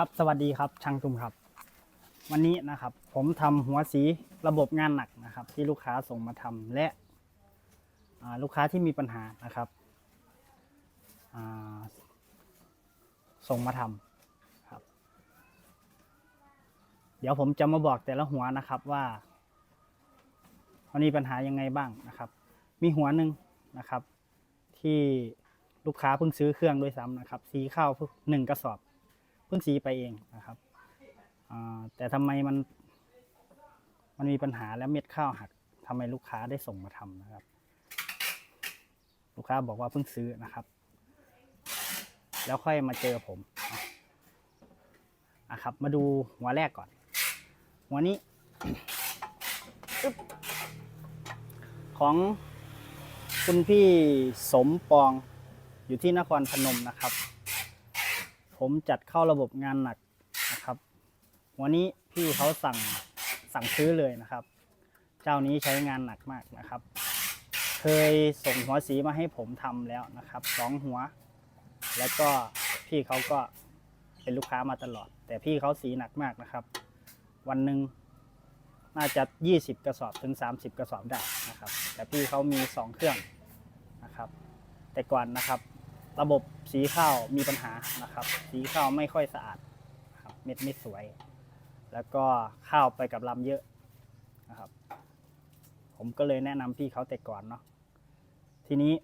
ครับสวัสดีครับช่างตุ้มครับ วันนี้นะครับ ผมทำหัวสีระบบงานหนักนะครับ ที่ลูกค้าส่งมาทำและลูกค้าที่มีปัญหานะครับส่งมาทำครับ เดี๋ยวผมจะมาบอกแต่ละหัวนะครับว่ามันมีปัญหายังไงบ้างนะครับ มีหัวหนึ่งนะครับ ที่ลูกค้าเพิ่งซื้อเครื่องด้วยซ้ำนะครับ สีข้าวเพิ่งหนึ่งกระสอบ เพิ่งสีไปเองนะครับแต่ทำไมมัน มันมีปัญหาและเม็ดข้าวหักทำไมลูกค้าได้ส่งมาทำนะครับ ลูกค้าบอกว่าเพิ่งซื้อนะครับ แล้วค่อยมาเจอผมอะครับ มาดูหัวแรกก่อน หัวนี้ของคุณพี่สมปองอยู่ที่นครพนมนะครับ ผมจัดเข้าระบบงานหนักนะครับ วันนี้พี่เขาสั่งสั่งซื้อเลยนะครับ เจ้านี้ใช้งานหนักมากนะครับ เคยส่งหัวสีมาให้ผมทำแล้วนะครับสองหัว แล้วก็พี่เขาก็เป็นลูกค้ามาตลอด แต่พี่เขาสีหนักมากนะครับ วันหนึ่งน่าจะ 20 กระสอบถึง 30 กระสอบได้นะครับ แต่พี่เขามี 2 เครื่องนะครับ แต่ก่อนนะครับ ระบบสีข้าวมีปัญหานะครับ สีข้าวไม่ค่อยสะอาดครับเม็ดไม่สวย แล้วก็ข้าวไปกับลำเยอะนะครับ ผมก็เลยแนะนำพี่เขาแต่ก่อนเนาะทีนี้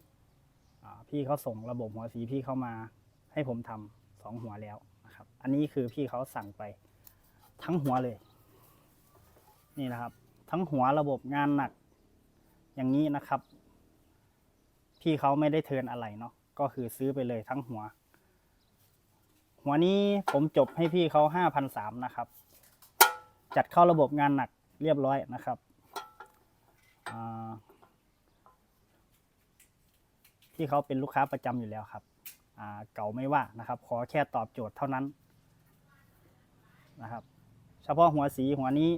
พี่เขาส่งระบบหัวสีพี่เข้ามาให้ผมทำสองหัวแล้วนะครับ อันนี้คือพี่เขาสั่งไปทั้งหัวเลย นี่นะครับ ทั้งหัวระบบงานหนัก อย่างนี้นะครับ พี่เขาไม่ได้เทินอะไรเนาะ ก็คือซื้อไปเลยทั้งหัว หัวนี้ผมจบให้พี่เขาห้าพันสามนะครับ จัดเข้าระบบงานหนักเรียบร้อยนะครับอ่าพี่เขาเป็นลูกค้าประจำอยู่แล้วครับเก่าไม่ว่านะครับ ขอแค่ตอบโจทย์เท่านั้นนะครับ เฉพาะหัวสีหัวนี้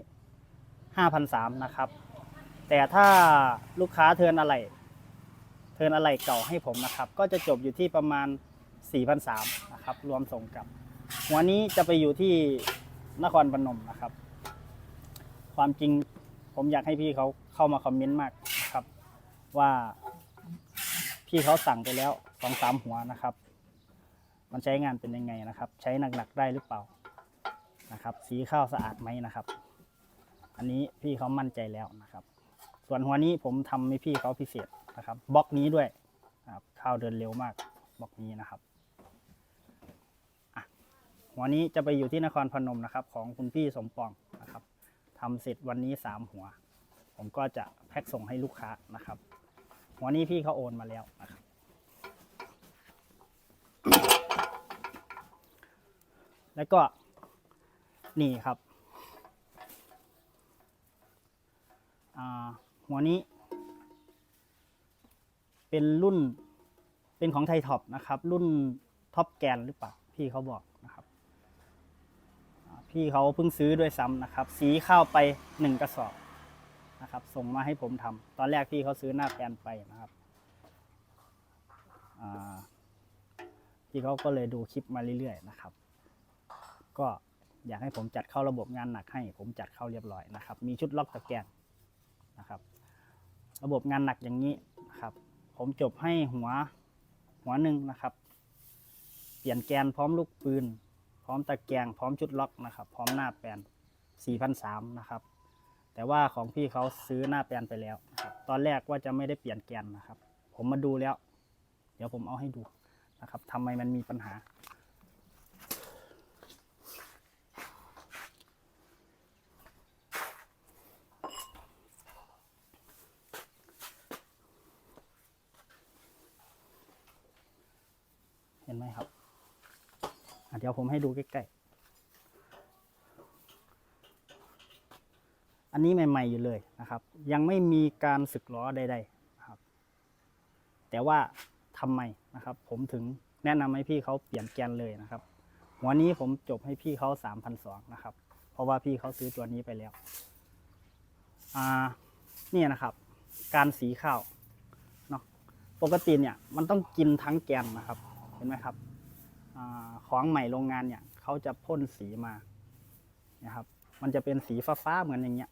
ห้าพันสามนะครับ แต่ถ้าลูกค้าเทินอะไร เทินอะไรเก่าให้ผมนะครับ ก็จะจบอยู่ที่ประมาณ 4,300นะครับ รวมส่งกลับ หัวนี้จะไปอยู่ที่นครพนมนะครับ ความจริงผมอยากให้พี่เขาเข้ามาคอมเมนต์มากนะครับ ว่าพี่เขาสั่งไปแล้วสองสามหัวนะครับ มันใช้งานเป็นยังไงนะครับ ใช้หนักๆได้หรือเปล่านะครับ สีข้าวสะอาดไหมนะครับ อันนี้พี่เขามั่นใจแล้วนะครับ ส่วนหัวนี้ผมทำให้พี่เขาพิเศษนะครับบล็อกนี้ด้วยครับข้าวเดินเร็วมากบล็อกนี้นะครับหัวนี้จะไปอยู่ที่นครพนมนะครับ ของคุณพี่สมปองนะครับทำเสร็จวันนี้สามหัว ผมก็จะแพ็คส่งให้ลูกค้านะครับ หัวนี้พี่เขาโอนมาแล้วนะครับแล้วก็นี่ครับ อ่า หัวนี้ เป็นรุ่นเป็นของไทยท็อปนะครับ รุ่นท็อปแกนหรือเปล่า พี่เขาบอกนะครับ พี่เขาเพิ่งซื้อด้วยซ้ำนะครับ สีข้าวไปหนึ่งกระสอบนะครับ ส่งมาให้ผมทำตอนแรกพี่เขาซื้อหน้าแปลนไปนะครับพี่เขาก็เลยดูคลิปมาเรื่อยๆนะครับ ก็อยากให้ผมจัดเข้าระบบงานหนักให้ ผมจัดเข้าเรียบร้อยนะครับ มีชุดล็อกตะแกรงนะครับ ระบบงานหนักอย่างนี้นะครับ ผมจบให้หัวหัวหนึ่งนะครับ เปลี่ยนแกนพร้อมลูกปืน พร้อมตะแกรงพร้อมชุดล็อกนะครับ พร้อมหน้าแปลน4,003นะครับ แต่ว่าของพี่เขาซื้อหน้าแปลนไปแล้ว ตอนแรกว่าจะไม่ได้เปลี่ยนแกนนะครับ ผมมาดูแล้ว เดี๋ยวผมเอาให้ดูนะครับทำไมมันมีปัญหา เห็นไหมครับอะ เดี๋ยวผมให้ดูใกล้ๆ อันนี้ใหม่ ๆ อยู่เลยนะครับ ยังไม่มีการสึกล้อใดๆนะครับ แต่ว่าทำไมนะครับ ผมถึงแนะนำให้พี่เขาเปลี่ยนแกนเลยนะครับ หัวนี้ผมจบให้พี่เขาสามพันสองนะครับ เพราะว่าพี่เขาซื้อตัวนี้ไปแล้ว อ่าเนี่ยนะครับ การสีข้าวเนาะปกติเนี่ยมันต้องกินทั้งแกนนะครับ เห็นไหมครับ ของใหม่โรงงานเนี่ยเขาจะพ่นสีมานะครับ มันจะเป็นสีฟ้าๆเหมือนอย่างเงี้ย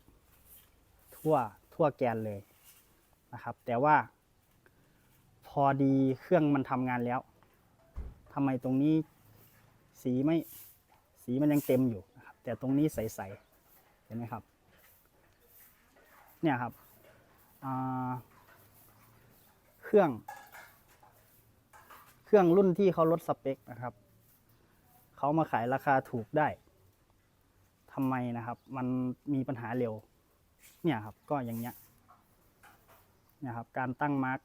ทั่วทั่วแกนเลยนะครับ แต่ว่า พอดีเครื่องมันทำงานแล้วทำไมตรงนี้สีไม่สีมันยังเต็มอยู่นะครับ แต่ตรงนี้ใสๆเห็นไหมครับ เนี่ยครับเครื่อง เครื่องรุ่นที่เขาลดสเปคนะครับเขามาขายราคาถูกได้ทำไมนะครับ มันมีปัญหาเร็ว เนี่ยครับ ก็อย่างเงี้ยเนี่ยครับ การตั้งมาร์ก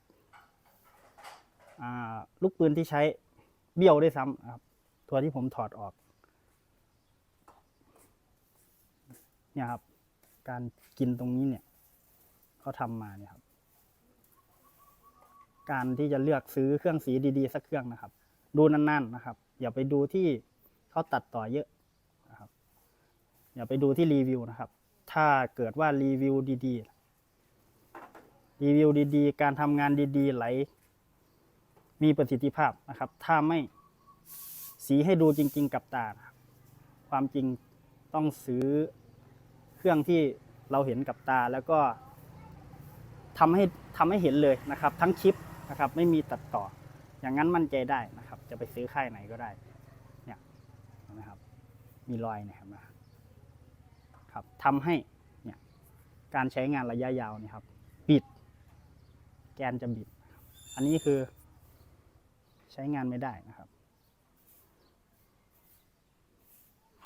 ลูกปืนที่ใช้เบี้ยวด้วยซ้ำครับ ตัวที่ผมถอดออก เนี่ยครับ การกินตรงนี้เนี่ยเขาทำมาเนี่ยครับ การที่จะเลือกซื้อเครื่องสีดีๆ สักเครื่องนะครับ ดูนานๆนะครับ อย่าไปดูที่เขาตัดต่อเยอะนะครับ อย่าไปดูที่รีวิวนะครับ ถ้าเกิดว่ารีวิวดีๆ รีวิวดีๆ การทำงานดีๆ ไหล มีประสิทธิภาพนะครับ ถ้าไม่สีให้ดูจริง ๆ กับตานะครับความจริงต้องซื้อเครื่องที่เราเห็นกับตาแล้วก็ทำให้ทำให้เห็นเลยนะครับ ทั้งคลิป นะครับ ไม่มีตัดต่อ อย่างนั้นมั่นใจได้นะครับ จะไปซื้อค่ายไหนก็ได้ เนี่ยนะครับ มีรอยเนี่ยเห็นไหมครับทำให้เนี่ยการใช้งานระยะยาวนี่ครับ บิด แกนจะบิด อันนี้คือ ใช้งานไม่ได้นะครับ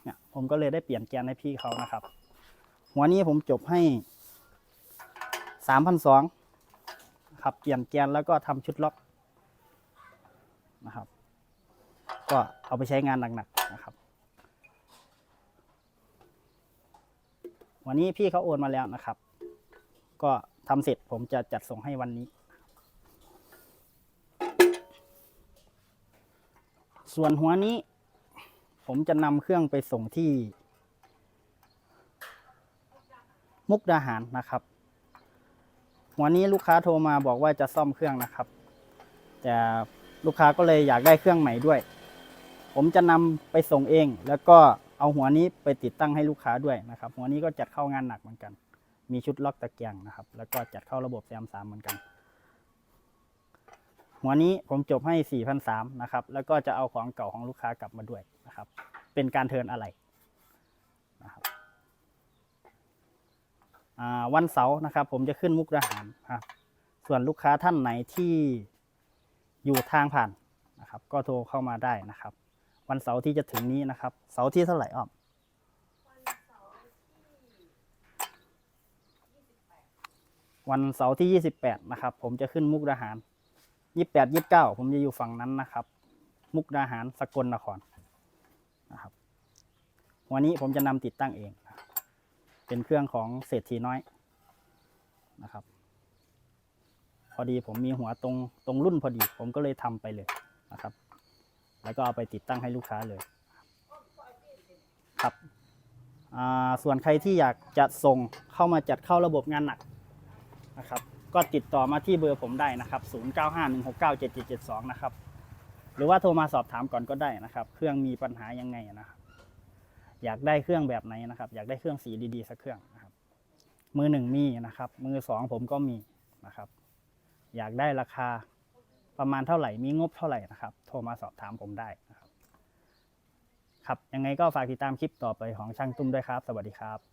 เนี่ยผมก็เลยได้เปลี่ยนแกนให้พี่เขานะครับ หัวนี้ผมจบให้สามพันสอง ครับเปลี่ยนแกนแล้วก็ทำชุดล็อกนะครับ ก็เอาไปใช้งานหนักๆนะครับ วันนี้พี่เขาโอนมาแล้วนะครับ ก็ทำเสร็จผมจะจัดส่งให้วันนี้ ส่วนหัวนี้ ผมจะนำเครื่องไปส่งที่ มุกดาหารนะครับ วนี้ลูกค้าโทรมาบอกว่าจะซ่อมเครื่องนะครับ แต่ลูกค้าก็เลยอยากได้เครื่องใหม่ด้วย ผมจะนำไปส่งเอง แล้วก็เอาหัวนี้ไปติดตั้งให้ลูกค้าด้วยนะครับ หัวนี้ก็จัดเข้างานหนักเหมือนกัน มีชุดล็อกตะเกียงนะครับ แล้วก็จัดเข้าระบบแซมสามเหมือนกัน หัวนี้ผมจบให้4,300 นะครับ แล้วก็จะเอาของเก่าของลูกค้ากลับมาด้วยนะครับ เป็นการเทินอะไรนะครับอ่า วันเสาร์นะครับ ผมจะขึ้นมุกดาหารครับ ส่วนลูกค้าท่านไหนที่อยู่ทางผ่านนะครับ ก็โทรเข้ามาได้นะครับ วันเสาร์ที่จะถึงนี้นะครับ เสาร์ที่เท่าไหร่อ้อมวันเสาร์ที่ 28 นะครับ ผมจะขึ้นมุกดาหาร 28 29 ผมจะอยู่ฝั่งนั้นนะครับ มุกดาหารสกลนครนะครับ วันนี้ผมจะนำติดตั้งเอง เป็นเครื่องของเศรษฐีน้อยนะครับ พอดีผมมีหัวตรงตรงรุ่นพอดี ผมก็เลยทำไปเลยนะครับ แล้วก็เอาไปติดตั้งให้ลูกค้าเลยครับอ่าส่วนใครที่อยากจะส่งเข้ามาจัดเข้าระบบงานหนักนะครับ ก็ติดต่อมาที่เบอร์ผมได้นะครับ 0951697772 นะครับ หรือว่าโทรมาสอบถามก่อนก็ได้นะครับ เครื่องมีปัญหายังไงนะครับ อยากได้เครื่องแบบไหนนะครับ อยากได้เครื่องสีดีๆสักเครื่องนะครับมือหนึ่งมีนะครับ มือสองผมก็มีนะครับ อยากได้ราคาประมาณเท่าไหร่ มีงบเท่าไหร่นะครับ โทรมาสอบถามผมได้นะครับ ครับ ยังไงก็ฝากติดตามคลิปต่อไปของช่างตุ้มด้วยครับ สวัสดีครับ